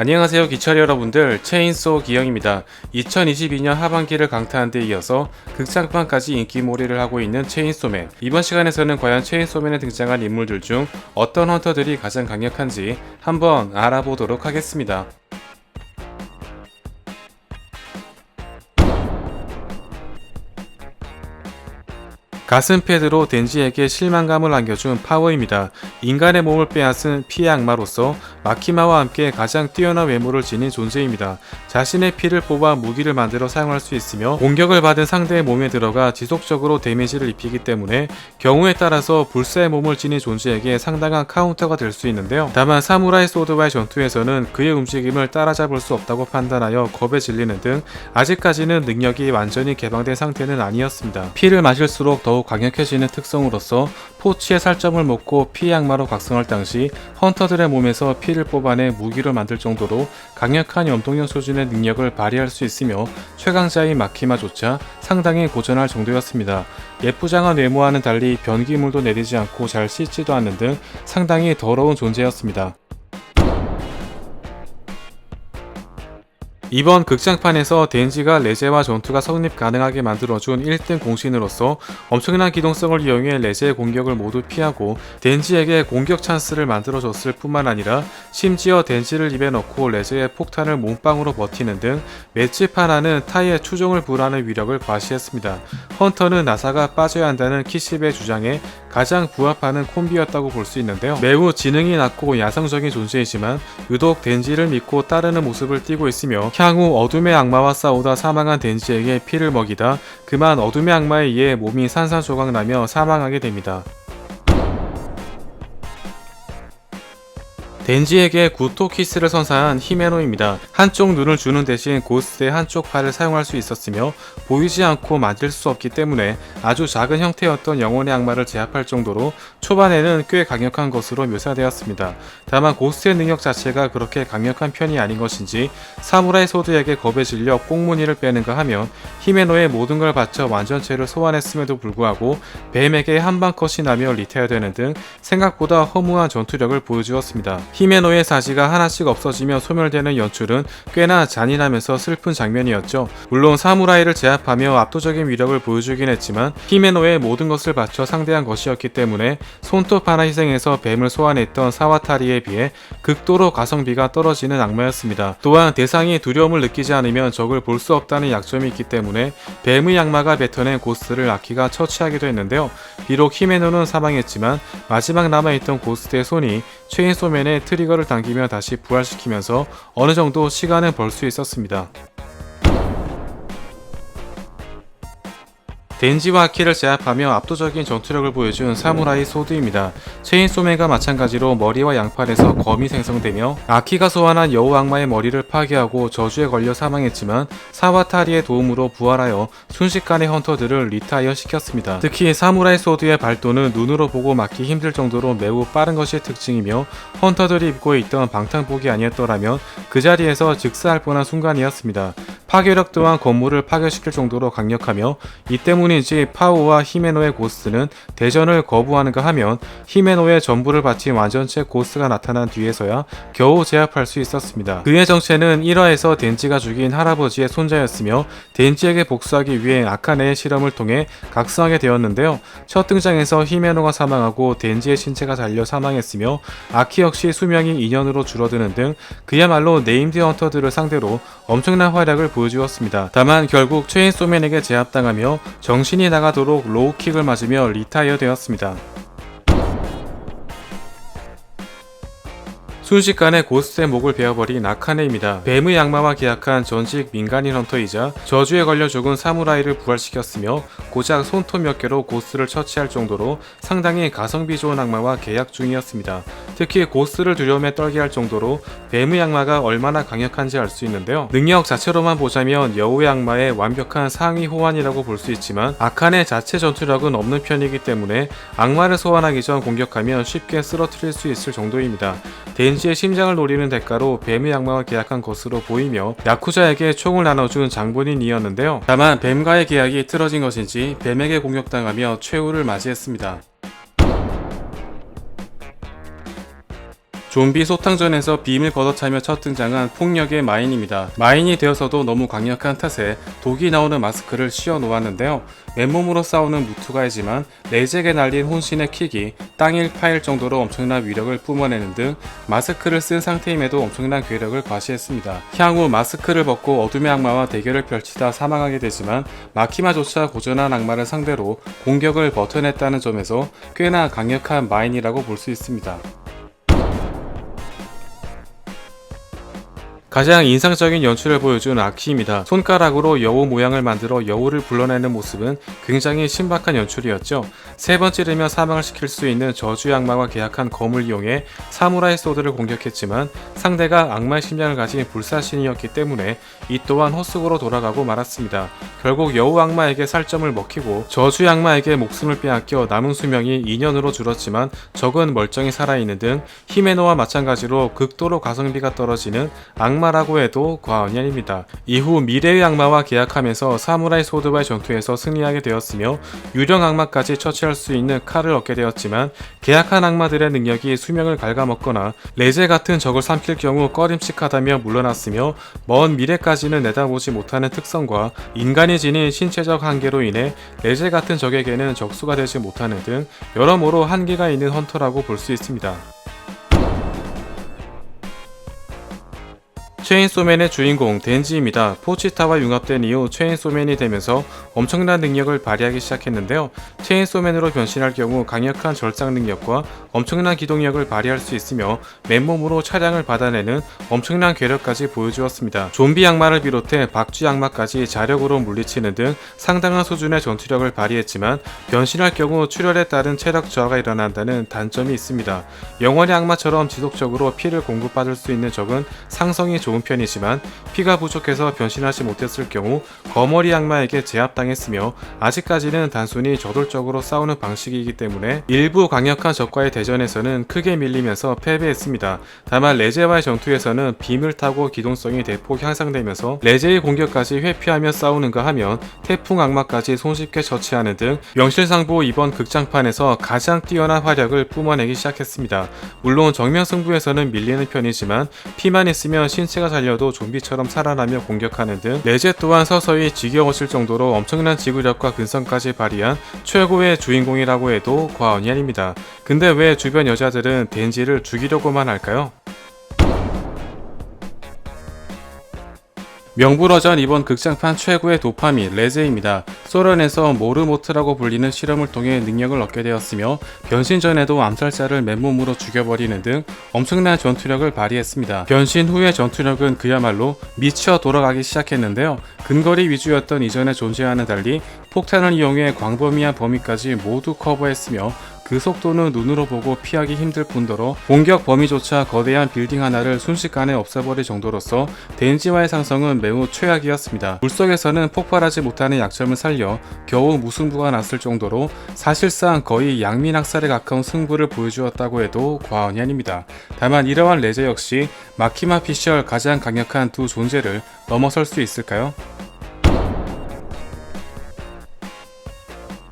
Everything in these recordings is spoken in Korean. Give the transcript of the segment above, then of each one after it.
안녕하세요 기철 여러분들 체인소 기영입니다. 2022년 하반기를 강타한 데 이어서 극장판까지 인기몰이를 하고 있는 체인소맨 이번 시간에서는 과연 체인소맨에 등장한 인물들 중 어떤 헌터들이 가장 강력한지 한번 알아보도록 하겠습니다. 가슴 패드로 덴지에게 실망감을 안겨준 파워입니다. 인간의 몸을 빼앗은 피의 악마로서 마키마와 함께 가장 뛰어난 외모를 지닌 존재입니다. 자신의 피를 뽑아 무기를 만들어 사용할 수 있으며 공격을 받은 상대의 몸에 들어가 지속적으로 데미지를 입히기 때문에 경우에 따라서 불사의 몸을 지닌 존재에게 상당한 카운터가 될 수 있는데요. 다만 사무라이 소드와의 전투에서는 그의 움직임을 따라잡을 수 없다고 판단하여 겁에 질리는 등 아직까지는 능력이 완전히 개방된 상태는 아니었습니다. 피를 마실수록 더욱 강력해지는 특성으로서 포치의 살점을 먹고 피의 악마로 각성할 당시 헌터들의 몸에서 피를 뽑아내 무기를 만들 정도로 강력한 염동력 수준의 능력을 발휘할 수 있으며 최강자인 마키마조차 상당히 고전할 정도였습니다. 예쁘장한 외모와는 달리 변기물도 내리지 않고 잘 씻지도 않는 등 상당히 더러운 존재였습니다. 이번 극장판에서 덴지가 레제와 전투가 성립 가능하게 만들어준 1등 공신으로서 엄청난 기동성을 이용해 레제의 공격을 모두 피하고 덴지에게 공격 찬스를 만들어줬을 뿐만 아니라 심지어 덴지를 입에 넣고 레제의 폭탄을 몸빵으로 버티는 등 하나는 타이의 추종을 불하는 위력을 과시했습니다. 헌터는 나사가 빠져야 한다는 키십의 주장에 가장 부합하는 콤비였다고 볼 수 있는데요. 매우 지능이 낮고 야성적인 존재이지만 유독 덴지를 믿고 따르는 모습을 띠고 있으며 향후 어둠의 악마와 싸우다 사망한 덴지에게 피를 먹이다 그만 어둠의 악마에 의해 몸이 산산조각 나며 사망하게 됩니다. 덴지에게 구토 키스를 선사한 히메노입니다. 한쪽 눈을 주는 대신 고스트의 한쪽 팔을 사용할 수 있었으며 보이지 않고 만질 수 없기 때문에 아주 작은 형태였던 영혼의 악마를 제압할 정도로 초반에는 꽤 강력한 것으로 묘사되었습니다. 다만 고스트의 능력 자체가 그렇게 강력한 편이 아닌 것인지 사무라이 소드에게 겁에 질려 꽁무니를 빼는가 하면 히메노의 모든 걸 바쳐 완전체를 소환했음에도 불구하고 뱀에게 한방 컷이 나며 리타어되는 등 생각보다 허무한 전투력을 보여주었습니다. 히메노의 사지가 하나씩 없어지며 소멸되는 연출은 꽤나 잔인하면서 슬픈 장면이었죠. 물론 사무라이를 제압하며 압도적인 위력을 보여주긴 했지만 히메노의 모든 것을 바쳐 상대한 것이었기 때문에 손톱 하나 희생해서 뱀을 소환했던 사와타리에 비해 극도로 가성비가 떨어지는 악마였습니다. 또한 대상이 두려움을 느끼지 않으면 적을 볼 수 없다는 약점이 있기 때문에 뱀의 악마가 뱉어낸 고스트를 아키가 처치하기도 했는데요. 비록 히메노는 사망했지만 마지막 남아있던 고스트의 손이 체인소맨의 트리거를 당기며 다시 부활시키면서 어느 정도 시간을 벌 수 있었습니다. 덴지와 아키를 제압하며 압도적인 전투력을 보여준 사무라이 소드입니다. 체인소맨과 마찬가지로 머리와 양팔에서 검이 생성되며 아키가 소환한 여우 악마의 머리를 파괴하고 저주에 걸려 사망했지만 사와타리의 도움으로 부활하여 순식간에 헌터들을 리타이어 시켰습니다. 특히 사무라이 소드의 발도는 눈으로 보고 막기 힘들 정도로 매우 빠른 것이 특징이며 헌터들이 입고 있던 방탄복이 아니었더라면 그 자리에서 즉사할 뻔한 순간이었습니다. 파괴력 또한 건물을 파괴시킬 정도로 강력하며 이 때문 인지 파오와 히메노의 고스트는 대전을 거부하는가 하면 히메노의 전부를 바친 완전체 고스트가 나타난 뒤에서야 겨우 제압할 수 있었습니다. 그의 정체는 1화에서 덴지가 죽인 할아버지의 손자였으며 덴지에게 복수하기 위해 아카네의 실험을 통해 각성하게 되었는데요. 첫 등장에서 히메노가 사망하고 덴지의 신체가 잘려 사망했으며 아키 역시 수명이 2년으로 줄어드는 등 그야말로 네임드 헌터들을 상대로 엄청난 활약을 보여주었습니다. 다만 결국 체인소맨에게 제압당하며 정 신이 나가도록 로우킥을 맞으며 리타이어 되었습니다. 순식간에 고스트의 목을 베어버린 아카네입니다. 뱀의 악마와 계약한 전직 민간인 헌터이자 저주에 걸려 죽은 사무라이를 부활시켰으며 고작 손톱 몇 개로 고스트를 처치할 정도로 상당히 가성비 좋은 악마와 계약 중이었습니다. 특히 고스트를 두려움에 떨게 할 정도로 뱀의 악마가 얼마나 강력한지 알 수 있는데요. 능력 자체로만 보자면 여우의 악마의 완벽한 상위 호환이라고 볼 수 있지만 아카네 자체 전투력은 없는 편이기 때문에 악마를 소환하기 전 공격하면 쉽게 쓰러뜨릴 수 있을 정도입니다. 덴 지의 심장을 노리는 대가로 뱀의 악마와 계약한 것으로 보이며 야쿠자에게 총을 나눠준 장본인이었는데요. 다만 뱀과의 계약이 틀어진 것인지 뱀에게 공격당하며 최후를 맞이했습니다. 좀비 소탕전에서 빔을 걷어차며 첫 등장한 폭력의 마인입니다. 마인이 되어서도 너무 강력한 탓에 독이 나오는 마스크를 씌워 놓았는데요. 맨몸으로 싸우는 무투가이지만 레잭에 날린 혼신의 킥이 땅일 파일 정도로 엄청난 위력을 뿜어내는 등 마스크를 쓴 상태임에도 엄청난 괴력을 과시했습니다. 향후 마스크를 벗고 어둠의 악마와 대결을 펼치다 사망하게 되지만 마키마조차 고전한 악마를 상대로 공격을 버텨냈다는 점에서 꽤나 강력한 마인이라고 볼 수 있습니다. 가장 인상적인 연출을 보여준 아키입니다. 손가락으로 여우 모양을 만들어 여우를 불러내는 모습은 굉장히 신박한 연출이었죠. 세 번 찌르며 사망을 시킬 수 있는 저주의 악마와 계약한 검을 이용해 사무라이 소드를 공격했지만 상대가 악마의 심장을 가진 불사신이었기 때문에 이 또한 헛수고로 돌아가고 말았습니다. 결국 여우 악마에게 살점을 먹히고 저주의 악마에게 목숨을 빼앗겨 남은 수명이 2년으로 줄었지만 적은 멀쩡히 살아있는 등 히메노와 마찬가지로 극도로 가성비가 떨어지는 악마라고 해도 과언이 아닙니다. 이후 미래의 악마와 계약하면서 사무라이 소드와의 전투에서 승리하게 되었으며 유령 악마까지 처치할 수 있는 칼을 얻게 되었지만 계약한 악마들의 능력이 수명을 갉아먹거나 레제 같은 적을 삼킬 경우 꺼림칙하다며 물러났으며 먼 미래까지는 내다보지 못하는 특성과 인간이 지닌 신체적 한계로 인해 레제 같은 적에게는 적수가 되지 못하는 등 여러모로 한계가 있는 헌터라고 볼 수 있습니다. 체인소맨의 주인공 덴지입니다. 포치타와 융합된 이후 체인소맨이 되면서 엄청난 능력을 발휘하기 시작했는데요. 체인소맨으로 변신할 경우 강력한 절상 능력과 엄청난 기동력을 발휘할 수 있으며 맨몸으로 차량을 받아내는 엄청난 괴력까지 보여주었습니다. 좀비 악마를 비롯해 박쥐 악마까지 자력으로 물리치는 등 상당한 수준의 전투력을 발휘했지만 변신할 경우 출혈에 따른 체력 저하가 일어난다는 단점이 있습니다. 영원의 악마처럼 지속적으로 피를 공급받을 수 있는 적은 상성이 좋은 편이지만 피가 부족해서 변신하지 못했을 경우 거머리 악마에게 제압당했으며 아직까지는 단순히 저돌적으로 싸우는 방식이기 때문에 일부 강력한 적과의 대전에서는 크게 밀리면서 패배했습니다. 다만 레제와의 전투에서는 빔을 타고 기동성이 대폭 향상되면서 레제의 공격까지 회피하며 싸우는가 하면 태풍 악마까지 손쉽게 처치하는 등 명실상부 이번 극장판에서 가장 뛰어난 화력을 뿜어내기 시작했습니다. 물론 정면 승부에서는 밀리는 편이지만 피만 있으면 신체가 살려도 좀비처럼 살아나며 공격하는 등 레제 또한 서서히 지겨워질 정도로 엄청난 지구력과 근성까지 발휘한 최고의 주인공이라고 해도 과언이 아닙니다. 근데 왜 주변 여자들은 덴지를 죽이려고만 할까요? 명불허전 이번 극장판 최고의 도파민 레제입니다. 소련에서 모르모트라고 불리는 실험을 통해 능력을 얻게 되었으며 변신 전에도 암살자를 맨몸으로 죽여버리는 등 엄청난 전투력을 발휘했습니다. 변신 후의 전투력은 그야말로 미쳐 돌아가기 시작했는데요. 근거리 위주였던 이전의 존재와는 달리 폭탄을 이용해 광범위한 범위까지 모두 커버했으며 그 속도는 눈으로 보고 피하기 힘들 뿐더러 공격 범위조차 거대한 빌딩 하나를 순식간에 없애버릴 정도로서 덴지와의 상성은 매우 최악이었습니다. 물속에서는 폭발하지 못하는 약점을 살려 겨우 무승부가 났을 정도로 사실상 거의 양민학살에 가까운 승부를 보여주었다고 해도 과언이 아닙니다. 다만 이러한 레제 역시 마키마 피셜 가장 강력한 두 존재를 넘어설 수 있을까요?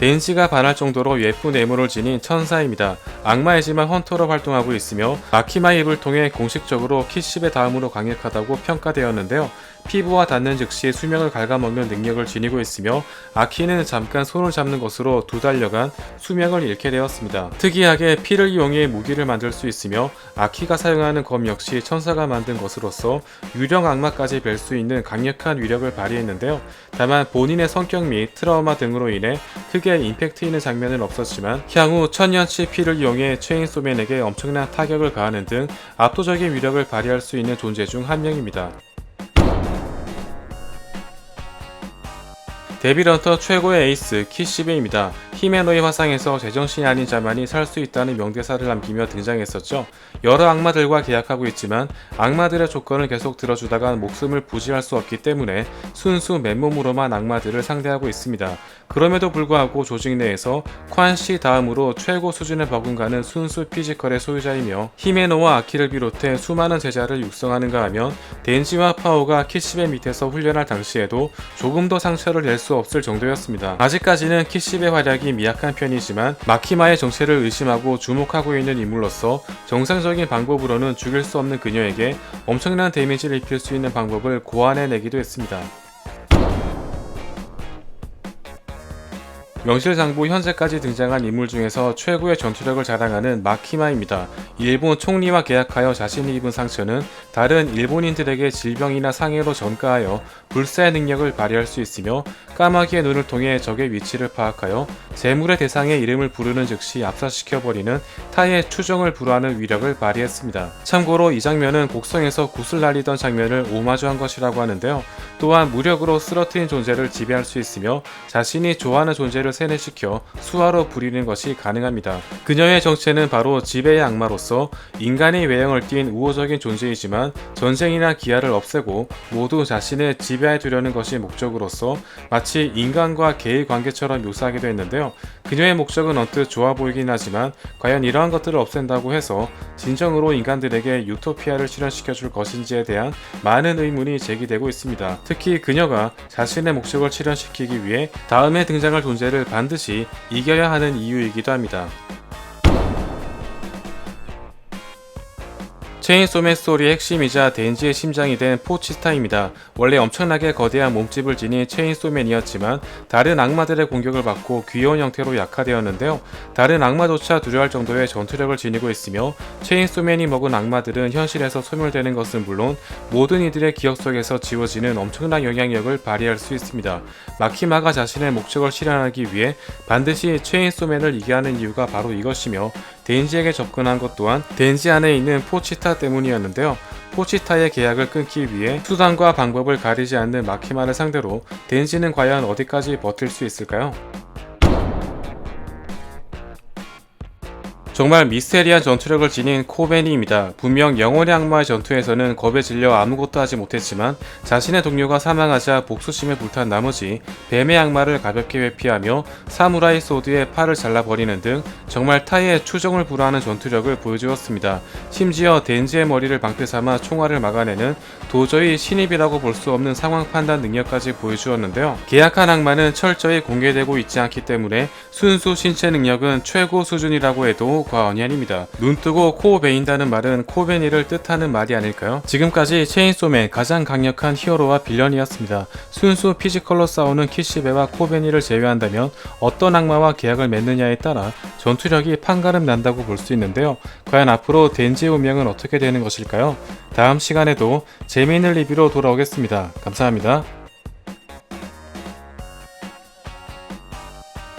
댄시가 반할 정도로 예쁜 외모를 지닌 천사입니다. 악마이지만 헌터로 활동하고 있으며 마키마 입을 통해 공식적으로 키십의 다음으로 강력하다고 평가되었는데요. 피부와 닿는 즉시 수명을 갉아먹는 능력을 지니고 있으며 아키는 잠깐 손을 잡는 것으로 두 달여간 수명을 잃게 되었습니다. 특이하게 피를 이용해 무기를 만들 수 있으며 아키가 사용하는 검 역시 천사가 만든 것으로서 유령 악마까지 뵐 수 있는 강력한 위력을 발휘했는데요. 다만 본인의 성격 및 트라우마 등으로 인해 크게 임팩트 있는 장면은 없었지만 향후 천년치 피를 이용해 체인소맨에게 엄청난 타격을 가하는 등 압도적인 위력을 발휘할 수 있는 존재 중 한 명입니다. 데빌런터 최고의 에이스 키시베입니다. 히메노의 화상에서 제정신이 아닌 자만이 살 수 있다는 명대사를 남기며 등장했었죠. 여러 악마들과 계약하고 있지만 악마들의 조건을 계속 들어주다가 목숨을 부지할 수 없기 때문에 순수 맨몸으로만 악마들을 상대하고 있습니다. 그럼에도 불구하고 조직 내에서 콴시 다음으로 최고 수준을 버금가는 순수 피지컬의 소유자이며 히메노와 아키를 비롯해 수많은 제자를 육성하는가 하면 덴지와 파오가 키시베 밑에서 훈련할 당시에도 조금 더 상처를 낼수 없을 정도였습니다. 아직까지는 키십의 활약이 미약한 편이지만 마키마의 정체를 의심하고 주목하고 있는 인물로서 정상적인 방법으로는 죽일 수 없는 그녀에게 엄청난 데미지를 입힐 수 있는 방법을 고안해내기도 했습니다. 명실상부 현재까지 등장한 인물 중에서 최고의 전투력을 자랑하는 마키마입니다. 일본 총리와 계약하여 자신이 입은 상처는 다른 일본인들에게 질병이나 상해로 전가하여 불사의 능력을 발휘할 수 있으며 까마귀의 눈을 통해 적의 위치를 파악하여 재물의 대상의 이름을 부르는 즉시 압사시켜버리는 타의 추정을 불허하는 위력을 발휘했습니다. 참고로 이 장면은 곡성에서 굿을 날리던 장면을 오마주한 것이라고 하는데요. 또한 무력으로 쓰러트린 존재를 지배할 수 있으며 자신이 좋아하는 존재를 세뇌시켜 수화로 부리는 것이 가능합니다. 그녀의 정체는 바로 지배의 악마로서 인간의 외형을 띤 우호적인 존재이지만 전쟁이나 기아를 없애고 모두 자신을 지배해 두려는 것이 목적으로서 마치 인간과 개의 관계처럼 묘사하기도 했는데요. 그녀의 목적은 언뜻 좋아 보이긴 하지만 과연 이러한 것들을 없앤다고 해서 진정으로 인간들에게 유토피아를 실현시켜 줄 것인지에 대한 많은 의문이 제기되고 있습니다. 특히 그녀가 자신의 목적을 실현시키기 위해 다음에 등장할 존재를 반드시 이겨야 하는 이유이기도 합니다. 체인소맨 스토리의 핵심이자 덴지의 심장이 된 포치스타입니다. 원래 엄청나게 거대한 몸집을 지닌 체인소맨이었지만 다른 악마들의 공격을 받고 귀여운 형태로 약화되었는데요. 다른 악마조차 두려워할 정도의 전투력을 지니고 있으며 체인소맨이 먹은 악마들은 현실에서 소멸되는 것은 물론 모든 이들의 기억 속에서 지워지는 엄청난 영향력을 발휘할 수 있습니다. 마키마가 자신의 목적을 실현하기 위해 반드시 체인소맨을 이겨야 하는 이유가 바로 이것이며 덴지에게 접근한 것 또한 덴지 안에 있는 포치타 때문이었는데요. 포치타의 계약을 끊기 위해 수단과 방법을 가리지 않는 마키마를 상대로 덴지는 과연 어디까지 버틸 수 있을까요? 정말 미스테리한 전투력을 지닌 코베니입니다. 분명 영혼의 악마의 전투에서는 겁에 질려 아무것도 하지 못했지만 자신의 동료가 사망하자 복수심에 불탄 나머지 뱀의 악마를 가볍게 회피하며 사무라이 소드의 팔을 잘라버리는 등 정말 타의 추종을 불허하는 전투력을 보여주었습니다. 심지어 덴지의 머리를 방패 삼아 총알을 막아내는 도저히 신입이라고 볼 수 없는 상황 판단 능력까지 보여주었는데요. 계약한 악마는 철저히 공개되고 있지 않기 때문에 순수 신체 능력은 최고 수준이라고 해도 과언이 아닙니다. 눈 뜨고 코 베인다는 말은 코베니를 뜻하는 말이 아닐까요? 지금까지 체인소맨 가장 강력한 히어로와 빌런이었습니다. 순수 피지컬로 싸우는 키시베와 코베니를 제외한다면 어떤 악마와 계약을 맺느냐에 따라 전투력이 판가름 난다고 볼 수 있는데요. 과연 앞으로 덴지의 운명은 어떻게 되는 것일까요? 다음 시간에도 재미있는 리뷰로 돌아오겠습니다. 감사합니다.